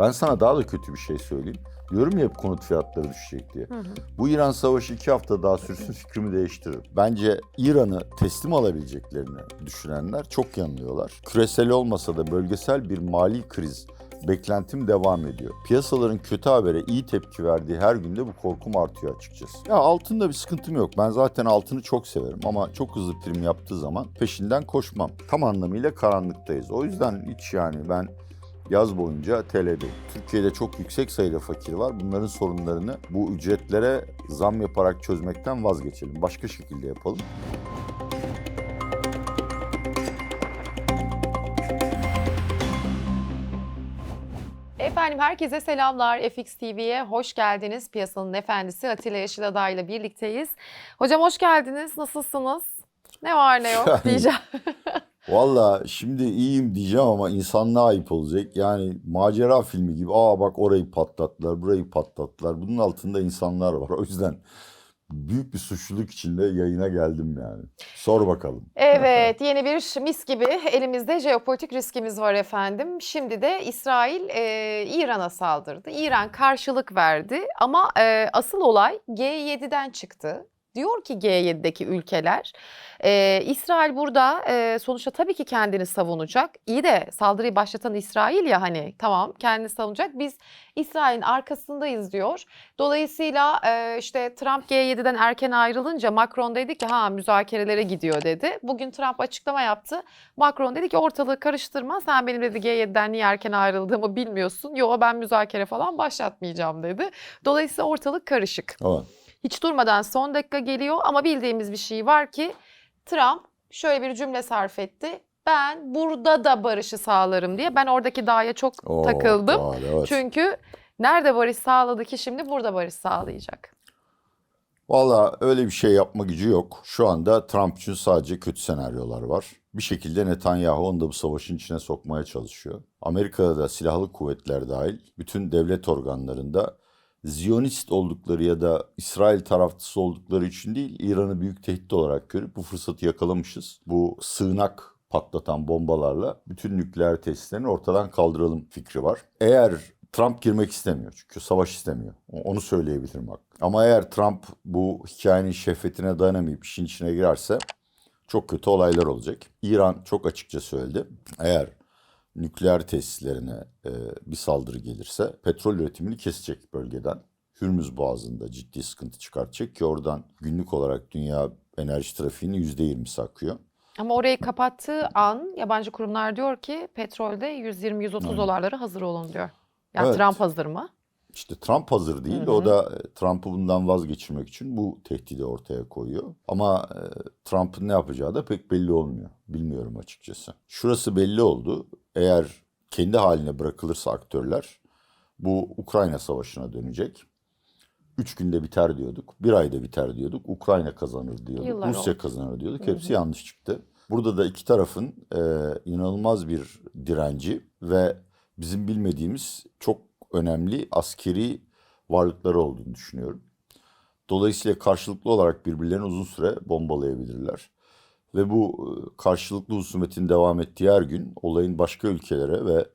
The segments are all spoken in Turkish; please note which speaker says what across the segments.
Speaker 1: Ben sana daha da kötü bir şey söyleyeyim. Diyorum ya hep konut fiyatları düşecek diye. Bu İran savaşı iki hafta daha sürsün fikrimi değiştirir. Bence İran'ı teslim alabileceklerini düşünenler çok yanılıyorlar. Küresel olmasa da bölgesel bir mali kriz beklentim devam ediyor. Piyasaların kötü habere iyi tepki verdiği her günde bu korkum artıyor açıkçası. Ya altında bir sıkıntım yok. Ben zaten altını çok severim ama çok hızlı prim yaptığı zaman peşinden koşmam. Tam anlamıyla karanlıktayız. O yüzden hiç yani ben yaz boyunca TL'deyim. Türkiye'de çok yüksek sayıda fakir var. Bunların sorunlarını bu ücretlere zam yaparak çözmekten vazgeçelim. Başka şekilde yapalım.
Speaker 2: Efendim herkese selamlar. FX TV'ye hoş geldiniz. Piyasanın efendisi Atilla Yeşiladağ ile birlikteyiz. Hocam hoş geldiniz. Nasılsınız? Ne var ne yok diyeceğim.
Speaker 1: Valla şimdi iyiyim diyeceğim ama insanlığa ayıp olacak. Yani macera filmi gibi. Aa bak orayı patlattılar, burayı patlattılar. Bunun altında insanlar var. O yüzden büyük bir suçluluk içinde yayına geldim yani. Sor bakalım.
Speaker 2: Evet yeni bir mis gibi elimizde jeopolitik riskimiz var efendim. Şimdi de İsrail e, İran'a saldırdı. İran karşılık verdi ama e, asıl olay G7'den çıktı. Diyor ki G7'deki ülkeler e, İsrail burada e, sonuçta tabii ki kendini savunacak. İyi de saldırıyı başlatan İsrail ya hani tamam kendini savunacak. Biz İsrail'in arkasındayız diyor. Dolayısıyla e, işte Trump G7'den erken ayrılınca Macron dedi ki ha müzakerelere gidiyor dedi. Bugün Trump açıklama yaptı. Macron dedi ki ortalığı karıştırma sen benim dedi G7'den niye erken ayrıldığımı bilmiyorsun. Yo ben müzakere falan başlatmayacağım dedi. Dolayısıyla ortalık karışık.
Speaker 1: Ama
Speaker 2: Hiç durmadan son dakika geliyor ama bildiğimiz bir şey var ki Trump şöyle bir cümle sarf etti. Ben burada da barışı sağlarım diye. Ben oradaki dağa çok
Speaker 1: o
Speaker 2: takıldım.
Speaker 1: var, evet.
Speaker 2: Çünkü nerede barış sağladı ki şimdi burada barış sağlayacak.
Speaker 1: Valla öyle bir şey yapma gücü yok. Şu anda Trump için sadece kötü senaryolar var. Bir şekilde Netanyahu onu da bu savaşın içine sokmaya çalışıyor. Amerika'da da silahlı kuvvetler dahil bütün devlet organlarında Ziyonist oldukları ya da İsrail taraftısı oldukları için değil, İran'ı büyük tehdit olarak görüp bu fırsatı yakalamışız. Bu sığınak patlatan bombalarla bütün nükleer tesislerini ortadan kaldıralım fikri var. Eğer Trump girmek istemiyor çünkü savaş istemiyor. Onu söyleyebilirim bak. Ama eğer Trump bu hikayenin şehvetine dayanamayıp işin içine girerse çok kötü olaylar olacak. İran çok açıkça söyledi. Eğer nükleer tesislerine e, bir saldırı gelirse petrol üretimini kesecek bölgeden. Hürmüz Boğazı'nda ciddi sıkıntı çıkartacak ki oradan günlük olarak dünya enerji trafiğinin %20'si akıyor.
Speaker 2: Ama orayı kapattığı an yabancı kurumlar diyor ki petrolde 120-130 dolarlara hazır olun diyor. Yani
Speaker 1: Evet.
Speaker 2: Trump hazır mı?
Speaker 1: İşte Trump hazır değil. O da e, Trump'ı bundan vazgeçirmek için bu tehdidi ortaya koyuyor. Ama e, Trump'ın ne yapacağı da pek belli olmuyor. Bilmiyorum açıkçası. Şurası belli oldu. Eğer kendi haline bırakılırsa aktörler bu Ukrayna savaşına dönecek. Üç günde biter diyorduk. Bir ayda biter diyorduk. Ukrayna kazanır diyorduk.
Speaker 2: Yıllar
Speaker 1: Rusya
Speaker 2: oldu.
Speaker 1: kazanır diyorduk. Hepsi yanlış çıktı. Burada da iki tarafın e, inanılmaz bir direnci ve bizim bilmediğimiz çok önemli askeri varlıkları olduğunu düşünüyorum. Dolayısıyla karşılıklı olarak birbirlerini uzun süre bombalayabilirler. Ve bu e, karşılıklı husumetin devam ettiği her gün olayın başka ülkelere ve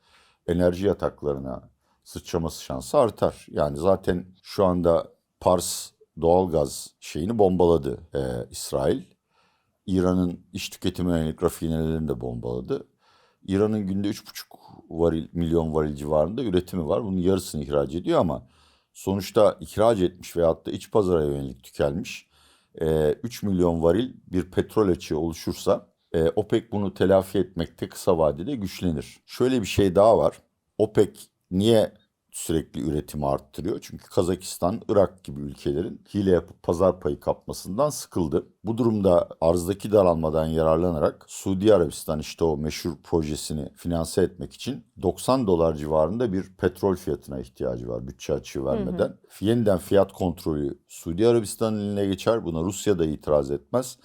Speaker 1: enerji yataklarına sıçraması şansı artar. Yani zaten şu anda Pars doğalgaz şeyini bombaladı e, İsrail. İran'ın iş tüketimine yönelik rafinerilerini de bombaladı. İran'ın günde 3,5 varil, milyon varil civarında üretimi var. Bunun yarısını ihraç ediyor ama sonuçta ihraç etmiş veyahut da iç pazara yönelik tükelmiş e, 3 milyon varil bir petrol açığı oluşursa e, OPEC bunu telafi etmekte kısa vadede güçlenir. Şöyle bir şey daha var. OPEC niye sürekli üretimi arttırıyor? Çünkü Kazakistan, Irak gibi ülkelerin hile yapıp pazar payı kapmasından sıkıldı. Bu durumda arzdaki daralmadan yararlanarak Suudi Arabistan işte o meşhur projesini finanse etmek için 90 dolar civarında bir petrol fiyatına ihtiyacı var bütçe açığı vermeden. Yeniden fiyat kontrolü Suudi Arabistan'ın eline geçer. Buna Rusya da itiraz etmez.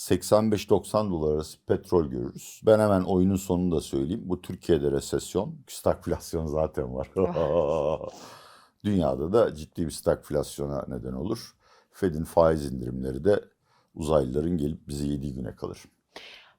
Speaker 1: 85-90 dolar arası petrol görürüz. Ben hemen oyunun sonunu da söyleyeyim. Bu Türkiye'de resesyon, stagflasyon zaten var. Dünyada da ciddi bir stagflasyona neden olur. Fed'in faiz indirimleri de uzaylıların gelip bizi yediği güne kalır.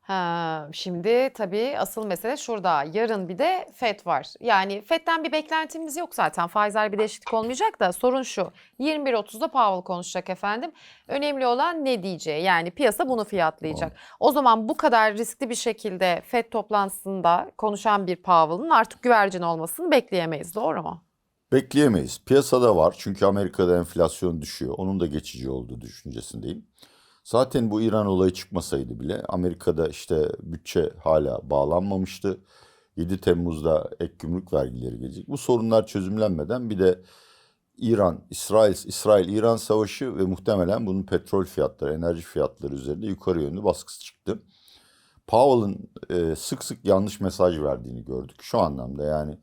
Speaker 2: Ha, şimdi tabii asıl mesele şurada. Yarın bir de FED var. Yani FED'den bir beklentimiz yok zaten. Faizler bir değişiklik olmayacak da sorun şu. 21.30'da Powell konuşacak efendim. Önemli olan ne diyeceği. Yani piyasa bunu fiyatlayacak. O zaman bu kadar riskli bir şekilde FED toplantısında konuşan bir Powell'ın artık güvercin olmasını bekleyemeyiz. Doğru mu?
Speaker 1: Bekleyemeyiz. Piyasada var çünkü Amerika'da enflasyon düşüyor. Onun da geçici olduğu düşüncesindeyim. Zaten bu İran olayı çıkmasaydı bile Amerika'da işte bütçe hala bağlanmamıştı. 7 Temmuz'da ek gümrük vergileri gelecek. Bu sorunlar çözümlenmeden bir de İran, İsrail, İsrail-İran savaşı ve muhtemelen bunun petrol fiyatları, enerji fiyatları üzerinde yukarı yönlü baskısı çıktı. Powell'ın e, sık sık yanlış mesaj verdiğini gördük. Şu anlamda yani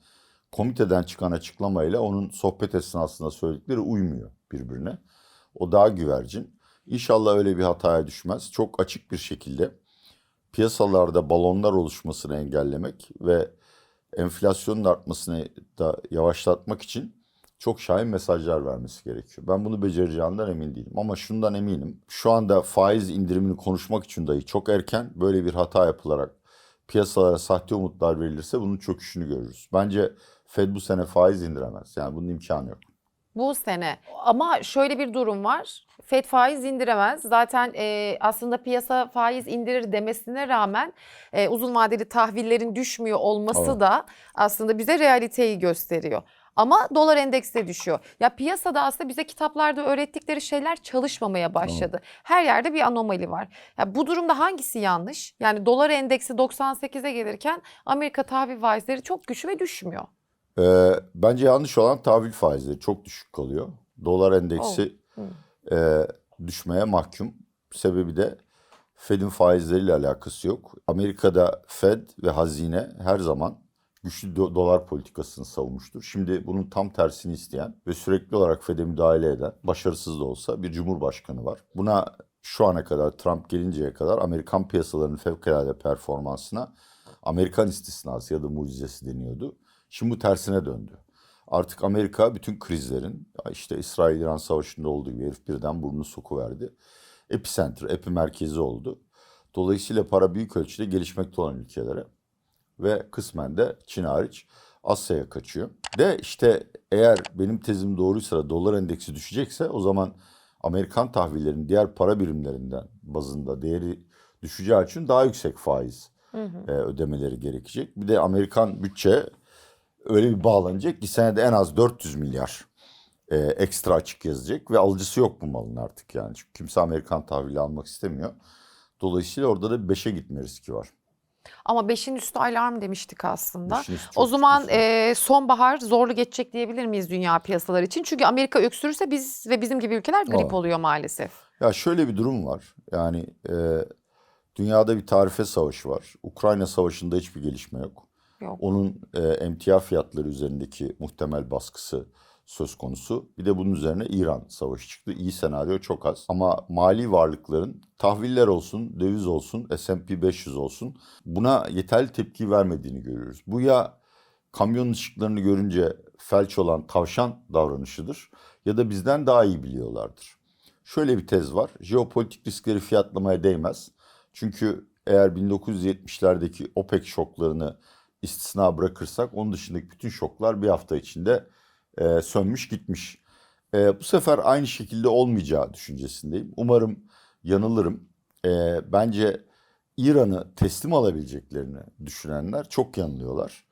Speaker 1: komiteden çıkan açıklamayla onun sohbet esnasında söyledikleri uymuyor birbirine. O daha güvercin. İnşallah öyle bir hataya düşmez. Çok açık bir şekilde piyasalarda balonlar oluşmasını engellemek ve enflasyonun artmasını da yavaşlatmak için çok şahin mesajlar vermesi gerekiyor. Ben bunu becereceğinden emin değilim. Ama şundan eminim. Şu anda faiz indirimini konuşmak için dahi çok erken böyle bir hata yapılarak piyasalara sahte umutlar verilirse bunun çöküşünü görürüz. Bence Fed bu sene faiz indiremez. Yani bunun imkanı yok.
Speaker 2: Bu sene. Ama şöyle bir durum var. FED faiz indiremez. Zaten e, aslında piyasa faiz indirir demesine rağmen e, uzun vadeli tahvillerin düşmüyor olması
Speaker 1: Evet.
Speaker 2: da aslında bize realiteyi gösteriyor. Ama dolar endeksi de düşüyor. Ya piyasada aslında bize kitaplarda öğrettikleri şeyler çalışmamaya başladı. Her yerde bir anomali var. Ya bu durumda hangisi yanlış? Yani dolar endeksi 98'e gelirken Amerika tahvil faizleri çok güçlü ve düşmüyor.
Speaker 1: Ee, bence yanlış olan tahvil faizleri çok düşük kalıyor. Dolar endeksi e, düşmeye mahkum. Sebebi de Fed'in faizleriyle alakası yok. Amerika'da Fed ve hazine her zaman güçlü do- dolar politikasını savunmuştur. Şimdi bunun tam tersini isteyen ve sürekli olarak Fed'e müdahale eden, başarısız da olsa bir cumhurbaşkanı var. Buna şu ana kadar Trump gelinceye kadar Amerikan piyasalarının fevkalade performansına Amerikan istisnası ya da mucizesi deniyordu. Şimdi bu tersine döndü. Artık Amerika bütün krizlerin işte İsrail-İran savaşında olduğu gibi herif birden burnunu sokuverdi. Epicenter, epi merkezi oldu. Dolayısıyla para büyük ölçüde gelişmekte olan ülkelere ve kısmen de Çin hariç Asya'ya kaçıyor. De işte eğer benim tezim doğruysa da dolar endeksi düşecekse o zaman Amerikan tahvillerinin diğer para birimlerinden bazında değeri düşeceği için daha yüksek faiz e, ödemeleri gerekecek. Bir de Amerikan bütçe öyle bir bağlanacak ki senede en az 400 milyar e, ekstra açık yazacak ve alıcısı yok bu malın artık yani. Çünkü kimse Amerikan tahvili almak istemiyor. Dolayısıyla orada da 5'e gitme riski var.
Speaker 2: Ama 5'in üstü alarm demiştik aslında.
Speaker 1: Beşin üstü
Speaker 2: O
Speaker 1: çok
Speaker 2: zaman e, sonbahar zorlu geçecek diyebilir miyiz dünya piyasaları için? Çünkü Amerika öksürürse biz ve bizim gibi ülkeler grip
Speaker 1: Evet.
Speaker 2: oluyor maalesef.
Speaker 1: Ya şöyle bir durum var. Yani e, dünyada bir tarife savaşı var. Ukrayna savaşında hiçbir gelişme yok.
Speaker 2: Yok.
Speaker 1: Onun e, emtia fiyatları üzerindeki muhtemel baskısı söz konusu. Bir de bunun üzerine İran savaşı çıktı. İyi senaryo çok az. Ama mali varlıkların tahviller olsun, döviz olsun, S&P 500 olsun buna yeterli tepki vermediğini görüyoruz. Bu ya kamyon ışıklarını görünce felç olan tavşan davranışıdır ya da bizden daha iyi biliyorlardır. Şöyle bir tez var. Jeopolitik riskleri fiyatlamaya değmez. Çünkü eğer 1970'lerdeki OPEC şoklarını istisna bırakırsak onun dışındaki bütün şoklar bir hafta içinde e, sönmüş gitmiş. E, bu sefer aynı şekilde olmayacağı düşüncesindeyim. Umarım yanılırım. E, bence İran'ı teslim alabileceklerini düşünenler çok yanılıyorlar.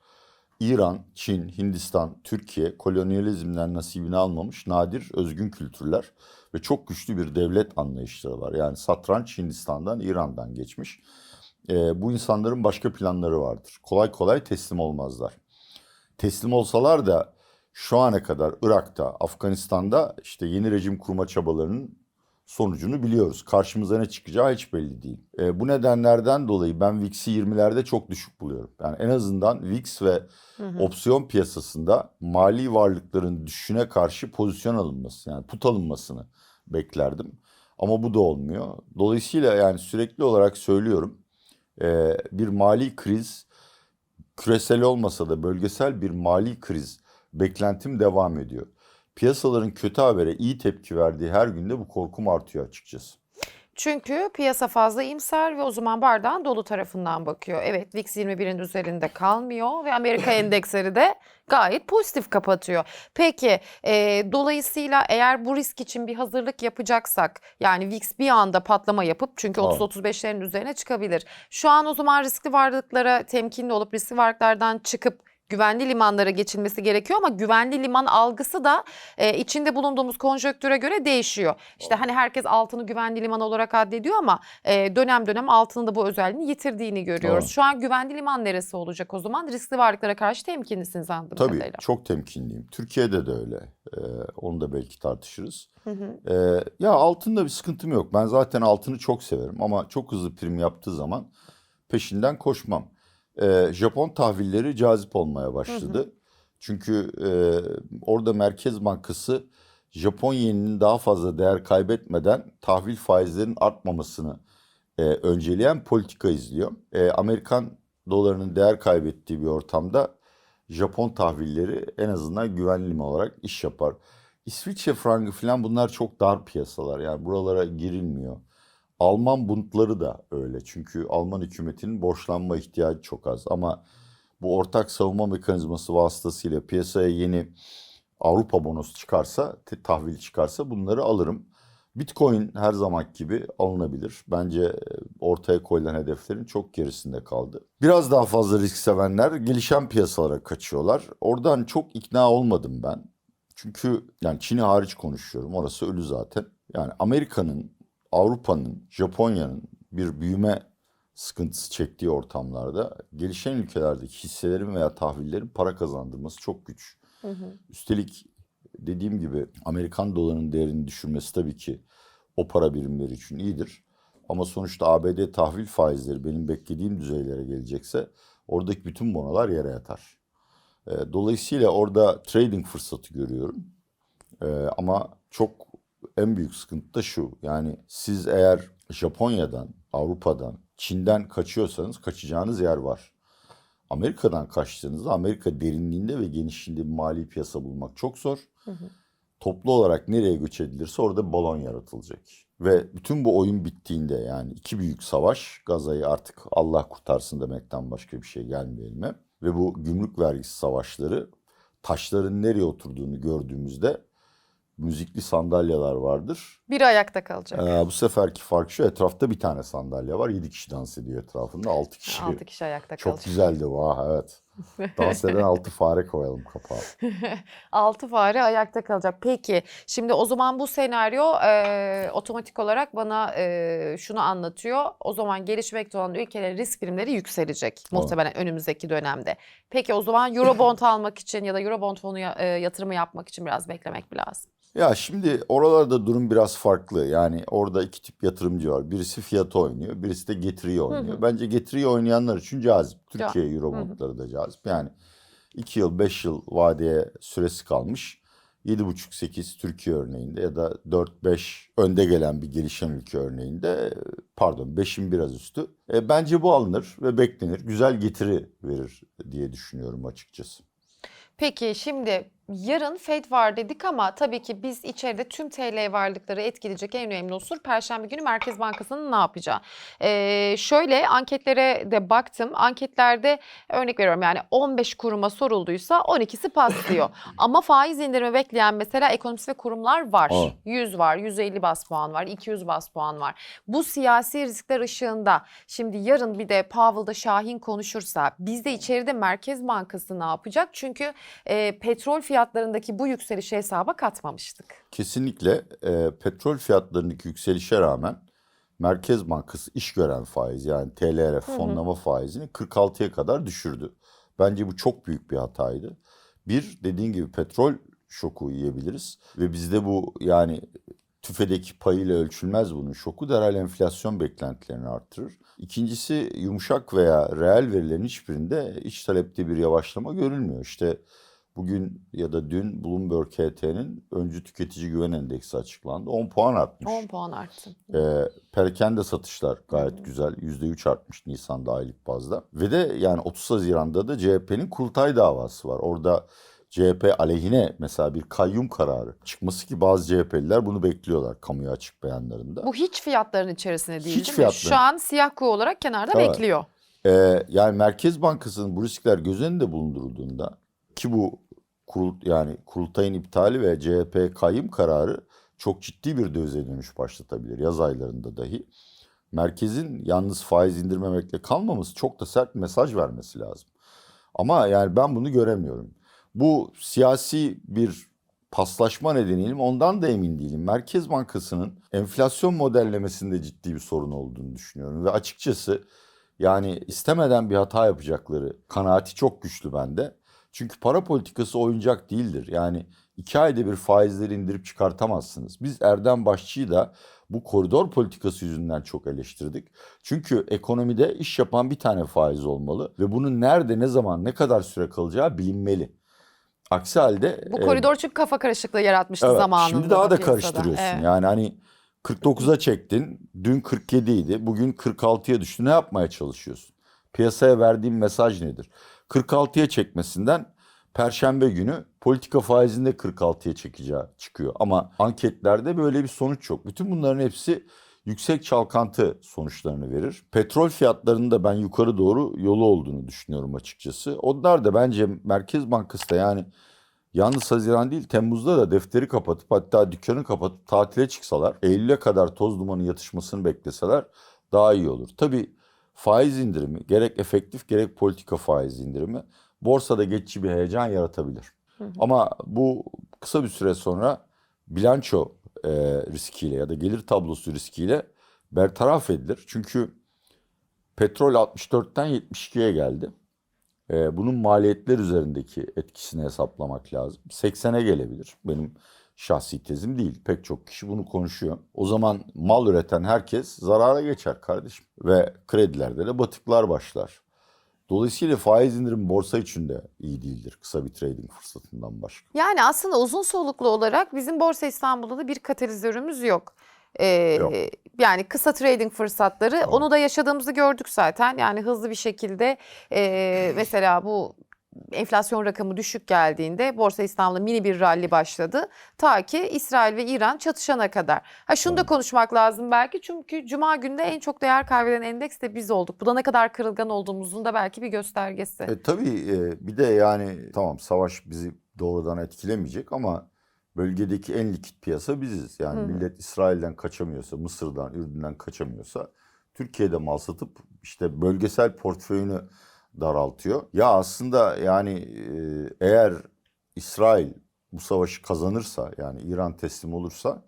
Speaker 1: İran, Çin, Hindistan, Türkiye kolonyalizmden nasibini almamış nadir özgün kültürler ve çok güçlü bir devlet anlayışları var. Yani satranç Hindistan'dan, İran'dan geçmiş. Ee, bu insanların başka planları vardır. Kolay kolay teslim olmazlar. Teslim olsalar da şu ana kadar Irak'ta, Afganistan'da işte yeni rejim kurma çabalarının sonucunu biliyoruz. Karşımıza ne çıkacağı hiç belli değil. E, bu nedenlerden dolayı ben VIX'i 20'lerde çok düşük buluyorum. Yani en azından VIX ve opsiyon piyasasında mali varlıkların düşüşüne karşı pozisyon alınması yani put alınmasını beklerdim. Ama bu da olmuyor. Dolayısıyla yani sürekli olarak söylüyorum e, bir mali kriz küresel olmasa da bölgesel bir mali kriz beklentim devam ediyor. Piyasaların kötü habere iyi tepki verdiği her günde bu korkum artıyor açıkçası.
Speaker 2: Çünkü piyasa fazla iyimser ve o zaman bardağın dolu tarafından bakıyor. Evet VIX 21'in üzerinde kalmıyor ve Amerika endeksleri de gayet pozitif kapatıyor. Peki e, dolayısıyla eğer bu risk için bir hazırlık yapacaksak yani VIX bir anda patlama yapıp çünkü
Speaker 1: Evet.
Speaker 2: 30-35'lerin üzerine çıkabilir. Şu an o zaman riskli varlıklara temkinli olup riskli varlıklardan çıkıp güvenli limanlara geçilmesi gerekiyor ama güvenli liman algısı da e, içinde bulunduğumuz konjonktüre göre değişiyor. İşte hani herkes altını güvenli liman olarak addediyor ama e, dönem dönem altının da bu özelliğini yitirdiğini görüyoruz.
Speaker 1: Evet.
Speaker 2: Şu an güvenli liman neresi olacak o zaman? Riskli varlıklara karşı temkinlisiniz anladığım
Speaker 1: Tabii
Speaker 2: kadarıyla.
Speaker 1: çok temkinliyim. Türkiye'de de öyle. Ee, onu da belki tartışırız.
Speaker 2: Hı hı.
Speaker 1: Ee, ya altında bir sıkıntım yok. Ben zaten altını çok severim ama çok hızlı prim yaptığı zaman peşinden koşmam. Ee, Japon tahvilleri cazip olmaya başladı. Çünkü e, orada Merkez Bankası Japon yeninin daha fazla değer kaybetmeden tahvil faizlerinin artmamasını e, önceleyen politika izliyor. E, Amerikan dolarının değer kaybettiği bir ortamda Japon tahvilleri en azından güvenli olarak iş yapar. İsviçre frangı falan bunlar çok dar piyasalar. Yani buralara girilmiyor. Alman buntları da öyle. Çünkü Alman hükümetinin borçlanma ihtiyacı çok az. Ama bu ortak savunma mekanizması vasıtasıyla piyasaya yeni Avrupa bonosu çıkarsa, tahvil çıkarsa bunları alırım. Bitcoin her zaman gibi alınabilir. Bence e, ortaya koyulan hedeflerin çok gerisinde kaldı. Biraz daha fazla risk sevenler gelişen piyasalara kaçıyorlar. Oradan çok ikna olmadım ben. Çünkü yani Çin'i hariç konuşuyorum. Orası ölü zaten. Yani Amerika'nın, Avrupa'nın, Japonya'nın bir büyüme sıkıntısı çektiği ortamlarda gelişen ülkelerdeki hisselerin veya tahvillerin para kazandırması çok güç.
Speaker 2: Hı hı.
Speaker 1: Üstelik dediğim gibi Amerikan dolarının değerini düşürmesi tabii ki o para birimleri için iyidir. Ama sonuçta ABD tahvil faizleri benim beklediğim düzeylere gelecekse oradaki bütün bonolar yere yatar. Ee, Dolayısıyla orada trading fırsatı görüyorum. Ee, ama çok en büyük sıkıntı da şu. Yani siz eğer Japonya'dan, Avrupa'dan, Çin'den kaçıyorsanız kaçacağınız yer var. Amerika'dan kaçtığınızda Amerika derinliğinde ve genişliğinde bir mali piyasa bulmak çok zor. Toplu olarak nereye göç edilirse orada balon yaratılacak. Ve bütün bu oyun bittiğinde yani iki büyük savaş Gaza'yı artık Allah kurtarsın demekten başka bir şey gelmiyor elime. Ve bu gümrük vergisi savaşları taşların nereye oturduğunu gördüğümüzde müzikli sandalyeler vardır.
Speaker 2: Biri ayakta kalacak.
Speaker 1: Ee, bu seferki fark şu etrafta bir tane sandalye var. Yedi kişi dans ediyor etrafında. Altı kişi.
Speaker 2: 6 kişi ayakta
Speaker 1: Çok
Speaker 2: kalacak.
Speaker 1: güzeldi bu ha evet. Dans eden altı fare koyalım kapağa.
Speaker 2: Altı fare ayakta kalacak. Peki şimdi o zaman bu senaryo e, otomatik olarak bana e, şunu anlatıyor. O zaman gelişmekte olan ülkelerin risk primleri yükselecek muhtemelen önümüzdeki dönemde. Peki o zaman Eurobond almak için ya da Eurobond fonu e, yatırımı yapmak için biraz beklemek mi lazım?
Speaker 1: Ya şimdi oralarda durum biraz farklı. Yani orada iki tip yatırımcı var. Birisi fiyatı oynuyor, birisi de getiriyi oynuyor. Bence getiriyi oynayanlar için cazip. Türkiye Eurobondları da cazip. Yani 2 yıl, 5 yıl vadeye süresi kalmış. 7,5-8 Türkiye örneğinde ya da 4-5 önde gelen bir gelişen ülke örneğinde pardon 5'in biraz üstü. E, bence bu alınır ve beklenir. Güzel getiri verir diye düşünüyorum açıkçası.
Speaker 2: Peki şimdi yarın FED var dedik ama tabii ki biz içeride tüm TL varlıkları etkileyecek en önemli unsur Perşembe günü Merkez Bankası'nın ne yapacağı. Ee, şöyle anketlere de baktım. Anketlerde örnek veriyorum yani 15 kuruma sorulduysa 12'si paslıyor. ama faiz indirimi bekleyen mesela ekonomist ve kurumlar var.
Speaker 1: Aa.
Speaker 2: 100 var, 150 bas puan var, 200 bas puan var. Bu siyasi riskler ışığında şimdi yarın bir de Powell'da Şahin konuşursa biz de içeride Merkez Bankası ne yapacak? Çünkü e, petrol fiyatlarındaki bu yükselişi hesaba katmamıştık.
Speaker 1: Kesinlikle e, petrol fiyatlarındaki yükselişe rağmen Merkez Bankası iş gören faiz yani TLRF fonlama faizini 46'ya kadar düşürdü. Bence bu çok büyük bir hataydı. Bir dediğin gibi petrol şoku yiyebiliriz ve bizde bu yani tüfedeki payıyla ölçülmez bunun şoku derhal enflasyon beklentilerini artırır. İkincisi yumuşak veya reel verilerin hiçbirinde iç talepte bir yavaşlama görülmüyor. İşte Bugün ya da dün Bloomberg HT'nin öncü tüketici güven endeksi açıklandı. 10 puan artmış.
Speaker 2: 10 puan arttı.
Speaker 1: Ee, perakende satışlar gayet güzel. %3 artmış Nisan'da aylık bazda. Ve de yani 30 Haziran'da da CHP'nin kurultay davası var. Orada CHP aleyhine mesela bir kayyum kararı çıkması ki bazı CHP'liler bunu bekliyorlar kamuya açık beyanlarında.
Speaker 2: Bu hiç fiyatların içerisinde değil
Speaker 1: Hiç
Speaker 2: değil mi? Şu an siyah kuğu olarak kenarda
Speaker 1: Evet.
Speaker 2: bekliyor.
Speaker 1: Ee, yani Merkez Bankası'nın bu riskler göz önünde bulundurulduğunda ki bu kurul, yani kurultayın iptali ve CHP kayyum kararı çok ciddi bir dövize dönüş başlatabilir yaz aylarında dahi. Merkezin yalnız faiz indirmemekle kalmaması çok da sert mesaj vermesi lazım. Ama yani ben bunu göremiyorum. Bu siyasi bir paslaşma nedeniyle ondan da emin değilim. Merkez Bankası'nın enflasyon modellemesinde ciddi bir sorun olduğunu düşünüyorum. Ve açıkçası yani istemeden bir hata yapacakları kanaati çok güçlü bende. Çünkü para politikası oyuncak değildir. Yani iki ayda bir faizleri indirip çıkartamazsınız. Biz Erdem Başçı'yı da bu koridor politikası yüzünden çok eleştirdik. Çünkü ekonomide iş yapan bir tane faiz olmalı ve bunun nerede, ne zaman, ne kadar süre kalacağı bilinmeli. Aksi halde
Speaker 2: Bu
Speaker 1: e,
Speaker 2: koridor çünkü kafa karışıklığı yaratmıştı
Speaker 1: Evet,
Speaker 2: zamanında.
Speaker 1: Şimdi daha da
Speaker 2: piyasada.
Speaker 1: karıştırıyorsun.
Speaker 2: Evet.
Speaker 1: Yani hani 49'a çektin. Dün 47 idi. Bugün 46'ya düştü. Ne yapmaya çalışıyorsun? Piyasaya verdiğin mesaj nedir? 46'ya çekmesinden Perşembe günü politika faizinde 46'ya çekeceği çıkıyor. Ama anketlerde böyle bir sonuç yok. Bütün bunların hepsi yüksek çalkantı sonuçlarını verir. Petrol fiyatlarının da ben yukarı doğru yolu olduğunu düşünüyorum açıkçası. Onlar da bence Merkez Bankası da yani Yalnız Haziran değil Temmuz'da da defteri kapatıp hatta dükkanı kapatıp tatile çıksalar Eylül'e kadar toz dumanı yatışmasını bekleseler daha iyi olur. Tabii faiz indirimi gerek efektif gerek politika faiz indirimi borsada geçici bir heyecan yaratabilir. Ama bu kısa bir süre sonra bilanço e, riskiyle ya da gelir tablosu riskiyle bertaraf edilir. Çünkü petrol 64'ten 72'ye geldi. Ee, bunun maliyetler üzerindeki etkisini hesaplamak lazım. 80'e gelebilir. Benim şahsi tezim değil. Pek çok kişi bunu konuşuyor. O zaman mal üreten herkes zarara geçer kardeşim. Ve kredilerde de batıklar başlar. Dolayısıyla faiz indirim borsa için de iyi değildir. Kısa bir trading fırsatından başka.
Speaker 2: Yani aslında uzun soluklu olarak bizim Borsa İstanbul'da da bir katalizörümüz yok. Ee,
Speaker 1: Yok.
Speaker 2: Yani kısa trading fırsatları
Speaker 1: Tamam.
Speaker 2: onu da yaşadığımızı gördük zaten. Yani hızlı bir şekilde e, mesela bu enflasyon rakamı düşük geldiğinde Borsa İstanbul'da mini bir rally başladı. Ta ki İsrail ve İran çatışana kadar. Ha şunu da konuşmak lazım belki çünkü Cuma günde en çok değer kaybeden endeks de biz olduk. Bu da ne kadar kırılgan olduğumuzun da belki bir göstergesi.
Speaker 1: E, tabii e, bir de yani tamam savaş bizi doğrudan etkilemeyecek ama bölgedeki en likit piyasa biziz. Yani
Speaker 2: hı.
Speaker 1: millet İsrail'den kaçamıyorsa, Mısır'dan, Ürdün'den kaçamıyorsa Türkiye'de mal satıp işte bölgesel portföyünü daraltıyor. Ya aslında yani e, eğer İsrail bu savaşı kazanırsa yani İran teslim olursa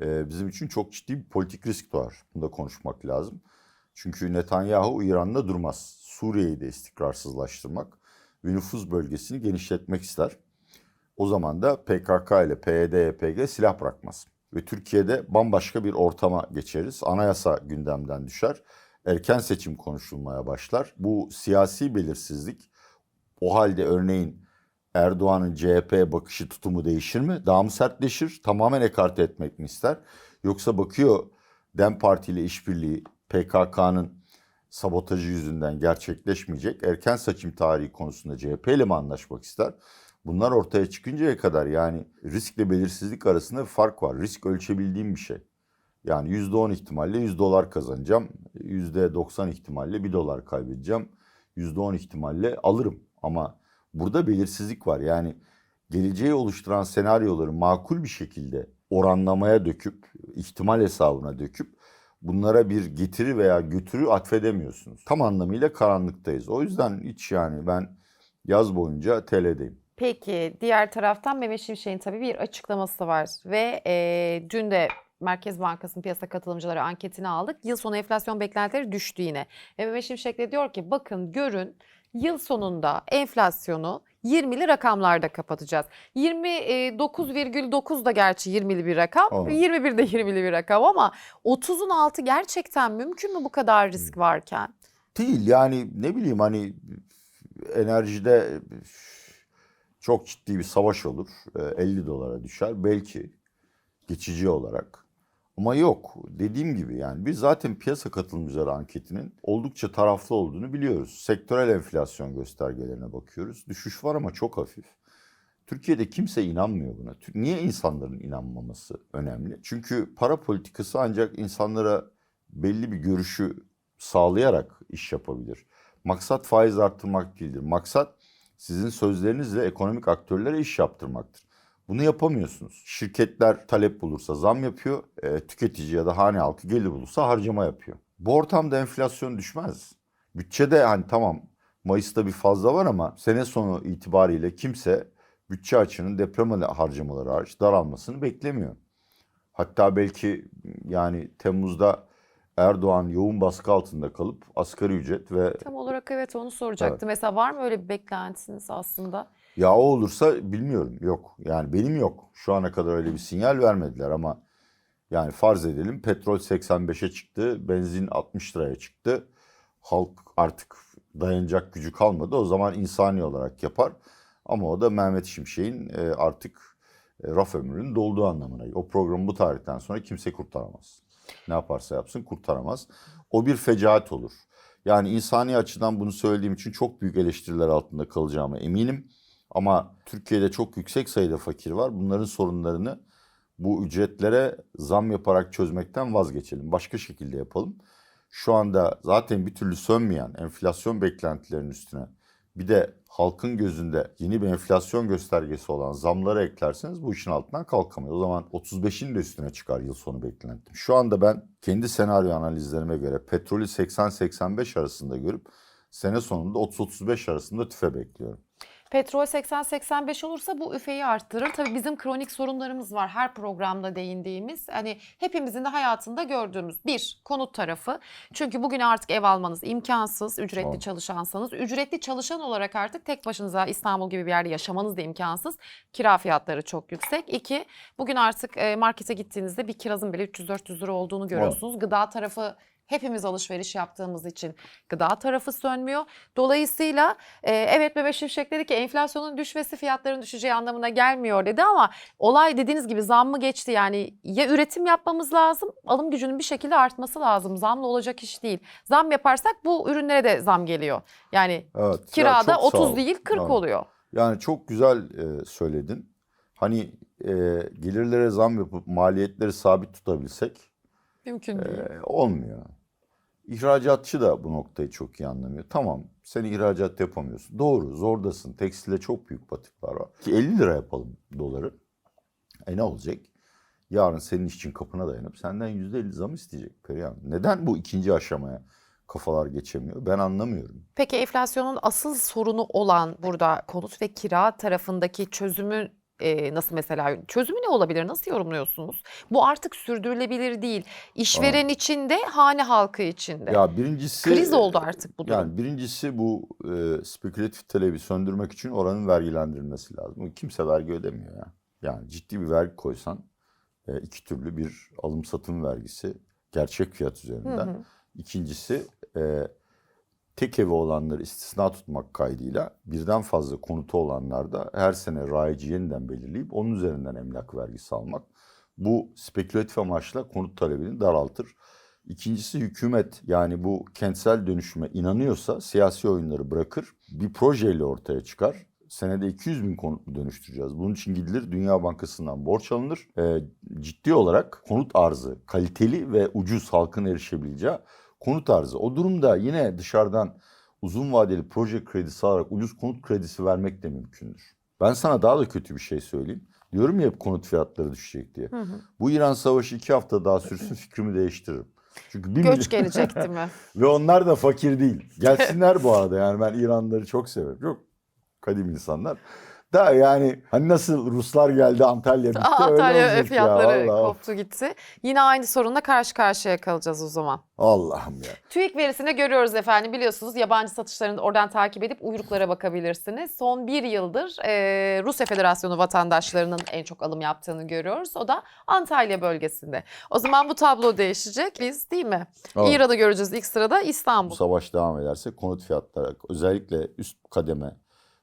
Speaker 1: e, bizim için çok ciddi bir politik risk doğar. Bunu da konuşmak lazım. Çünkü Netanyahu İran'da durmaz. Suriye'yi de istikrarsızlaştırmak ve nüfuz bölgesini genişletmek ister. O zaman da PKK ile PYD, YPG silah bırakmaz. Ve Türkiye'de bambaşka bir ortama geçeriz. Anayasa gündemden düşer. Erken seçim konuşulmaya başlar. Bu siyasi belirsizlik o halde örneğin Erdoğan'ın CHP'ye bakışı tutumu değişir mi? Daha mı sertleşir? Tamamen ekarte etmek mi ister? Yoksa bakıyor DEM Parti ile işbirliği PKK'nın sabotajı yüzünden gerçekleşmeyecek. Erken seçim tarihi konusunda CHP ile mi anlaşmak ister? Bunlar ortaya çıkıncaya kadar yani riskle belirsizlik arasında bir fark var. Risk ölçebildiğim bir şey. Yani %10 ihtimalle 100 dolar kazanacağım. %90 ihtimalle 1 dolar kaybedeceğim. %10 ihtimalle alırım. Ama burada belirsizlik var. Yani geleceği oluşturan senaryoları makul bir şekilde oranlamaya döküp, ihtimal hesabına döküp bunlara bir getiri veya götürü atfedemiyorsunuz. Tam anlamıyla karanlıktayız. O yüzden hiç yani ben yaz boyunca TL'deyim.
Speaker 2: Peki diğer taraftan Mehmet Şimşek'in tabii bir açıklaması var ve e, dün de Merkez Bankası'nın piyasa katılımcıları anketini aldık. Yıl sonu enflasyon beklentileri düştü yine. Ve Mehmet Şimşek de diyor ki bakın görün yıl sonunda enflasyonu 20'li rakamlarda kapatacağız. 29,9 da gerçi 20'li bir rakam.
Speaker 1: Evet.
Speaker 2: 21 de 20'li bir rakam ama 30'un altı gerçekten mümkün mü bu kadar risk varken?
Speaker 1: Değil yani ne bileyim hani enerjide çok ciddi bir savaş olur. Ee, 50 dolara düşer belki geçici olarak. Ama yok dediğim gibi yani biz zaten piyasa katılımcıları anketinin oldukça taraflı olduğunu biliyoruz. Sektörel enflasyon göstergelerine bakıyoruz. Düşüş var ama çok hafif. Türkiye'de kimse inanmıyor buna. Niye insanların inanmaması önemli? Çünkü para politikası ancak insanlara belli bir görüşü sağlayarak iş yapabilir. Maksat faiz arttırmak değildir. Maksat sizin sözlerinizle ekonomik aktörlere iş yaptırmaktır. Bunu yapamıyorsunuz. Şirketler talep bulursa zam yapıyor, e, tüketici ya da hane halkı gelir bulursa harcama yapıyor. Bu ortamda enflasyon düşmez. Bütçede hani tamam Mayıs'ta bir fazla var ama sene sonu itibariyle kimse bütçe açığının deprem harcamaları hariç daralmasını beklemiyor. Hatta belki yani Temmuz'da Erdoğan yoğun baskı altında kalıp asgari ücret ve
Speaker 2: Tam olarak evet onu soracaktım. Mesela var mı öyle bir beklentiniz aslında?
Speaker 1: Ya o olursa bilmiyorum yok. Yani benim yok. Şu ana kadar öyle bir sinyal vermediler ama yani farz edelim petrol 85'e çıktı, benzin 60 liraya çıktı. Halk artık dayanacak gücü kalmadı. O zaman insani olarak yapar. Ama o da Mehmet Şimşek'in e, artık e, raf ömrünün dolduğu anlamına. O programı bu tarihten sonra kimse kurtaramaz. Ne yaparsa yapsın kurtaramaz. O bir fecaat olur. Yani insani açıdan bunu söylediğim için çok büyük eleştiriler altında kalacağıma eminim. Ama Türkiye'de çok yüksek sayıda fakir var. Bunların sorunlarını bu ücretlere zam yaparak çözmekten vazgeçelim. Başka şekilde yapalım. Şu anda zaten bir türlü sönmeyen enflasyon beklentilerinin üstüne bir de halkın gözünde yeni bir enflasyon göstergesi olan zamları eklerseniz bu işin altından kalkamayız. O zaman 35'in de üstüne çıkar yıl sonu beklentim. Şu anda ben kendi senaryo analizlerime göre petrolü 80-85 arasında görüp sene sonunda 30-35 arasında tüfe bekliyorum.
Speaker 2: Petrol 80-85 olursa bu üfeyi arttırır. Tabii bizim kronik sorunlarımız var her programda değindiğimiz. Hani hepimizin de hayatında gördüğümüz bir konut tarafı. Çünkü bugün artık ev almanız imkansız ücretli
Speaker 1: Doğru.
Speaker 2: çalışansanız. Ücretli çalışan olarak artık tek başınıza İstanbul gibi bir yerde yaşamanız da imkansız. Kira fiyatları çok yüksek. İki, bugün artık e, markete gittiğinizde bir kirazın bile 300-400 lira olduğunu görüyorsunuz. Gıda tarafı hepimiz alışveriş yaptığımız için gıda tarafı sönmüyor. Dolayısıyla e, evet Mehmet Şimşek dedi ki enflasyonun düşmesi fiyatların düşeceği anlamına gelmiyor dedi ama olay dediğiniz gibi zam mı geçti yani ya üretim yapmamız lazım alım gücünün bir şekilde artması lazım zamla olacak iş değil. Zam yaparsak bu ürünlere de zam geliyor yani
Speaker 1: Evet. ya
Speaker 2: kirada
Speaker 1: sağ
Speaker 2: 30
Speaker 1: ol.
Speaker 2: değil 40
Speaker 1: Evet.
Speaker 2: oluyor.
Speaker 1: Yani çok güzel e, söyledin. Hani e, gelirlere zam yapıp maliyetleri sabit tutabilsek
Speaker 2: Mümkün değil.
Speaker 1: e, olmuyor. İhracatçı da bu noktayı çok iyi anlamıyor. Tamam sen ihracat yapamıyorsun. Doğru zordasın. Tekstilde çok büyük batıklar var. Ki 50 lira yapalım doları. E ne olacak? Yarın senin için kapına dayanıp senden %50 zam isteyecek Perihan. Neden bu ikinci aşamaya kafalar geçemiyor? Ben anlamıyorum.
Speaker 2: Peki enflasyonun asıl sorunu olan burada konut ve kira tarafındaki çözümü e, nasıl mesela çözümü ne olabilir? Nasıl yorumluyorsunuz? Bu artık sürdürülebilir değil. İşveren için de hane halkı için de.
Speaker 1: Ya birincisi
Speaker 2: Kriz oldu artık bu durum.
Speaker 1: Yani birincisi bu e, spekülatif talebi söndürmek için oranın vergilendirilmesi lazım. Kimse vergi ödemiyor ya. Yani ciddi bir vergi koysan e, iki türlü bir alım satım vergisi gerçek fiyat üzerinden.
Speaker 2: Hı hı.
Speaker 1: İkincisi e, tek evi olanları istisna tutmak kaydıyla birden fazla konutu olanlarda her sene raici yeniden belirleyip onun üzerinden emlak vergisi almak. Bu spekülatif amaçla konut talebini daraltır. İkincisi hükümet yani bu kentsel dönüşüme inanıyorsa siyasi oyunları bırakır bir projeyle ortaya çıkar. Senede 200 bin konut mu dönüştüreceğiz? Bunun için gidilir Dünya Bankası'ndan borç alınır. Ee, ciddi olarak konut arzı kaliteli ve ucuz halkın erişebileceği konut arzı. O durumda yine dışarıdan uzun vadeli proje kredisi alarak ucuz konut kredisi vermek de mümkündür. Ben sana daha da kötü bir şey söyleyeyim. Diyorum ya hep konut fiyatları düşecek diye.
Speaker 2: Hı hı.
Speaker 1: Bu İran savaşı iki hafta daha sürsün fikrimi değiştiririm. Çünkü bir
Speaker 2: Göç
Speaker 1: milyon-
Speaker 2: gelecek değil mi?
Speaker 1: Ve onlar da fakir değil. Gelsinler bu arada yani ben İranlıları çok severim. Çok kadim insanlar. Da yani hani nasıl Ruslar geldi Antalya bitti öyle
Speaker 2: Antalya
Speaker 1: olacak ya.
Speaker 2: fiyatları
Speaker 1: Vallahi.
Speaker 2: koptu gitti. Yine aynı sorunla karşı karşıya kalacağız o zaman.
Speaker 1: Allah'ım ya.
Speaker 2: TÜİK verisinde görüyoruz efendim biliyorsunuz yabancı satışlarını oradan takip edip uyruklara bakabilirsiniz. Son bir yıldır e, Rusya Federasyonu vatandaşlarının en çok alım yaptığını görüyoruz. O da Antalya bölgesinde. O zaman bu tablo değişecek. Biz değil mi?
Speaker 1: Evet.
Speaker 2: İran'ı göreceğiz ilk sırada
Speaker 1: Bu
Speaker 2: İstanbul.
Speaker 1: savaş devam ederse konut fiyatları özellikle üst kademe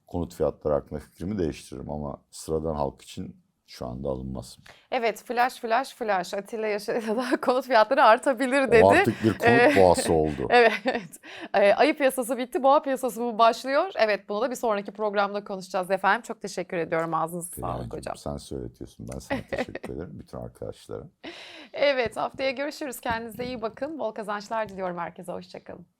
Speaker 1: konut fiyatları hakkında fikrimi değiştiririm ama sıradan halk için Şu anda alınmaz.
Speaker 2: Evet flash flash flash Atilla Yaşar'a konut fiyatları artabilir dedi.
Speaker 1: O artık bir konut
Speaker 2: Ee,
Speaker 1: boğası oldu.
Speaker 2: Evet. Ee, ayı piyasası bitti, boğa piyasası mı başlıyor? Evet, bunu da bir sonraki programda konuşacağız efendim. Çok teşekkür ediyorum. Ağzınıza sağlık hocam.
Speaker 1: Sen söyletiyorsun. Ben sana teşekkür ederim. Bütün arkadaşlara.
Speaker 2: Evet, haftaya görüşürüz. Kendinize iyi bakın. Bol kazançlar diliyorum herkese. Hoşçakalın.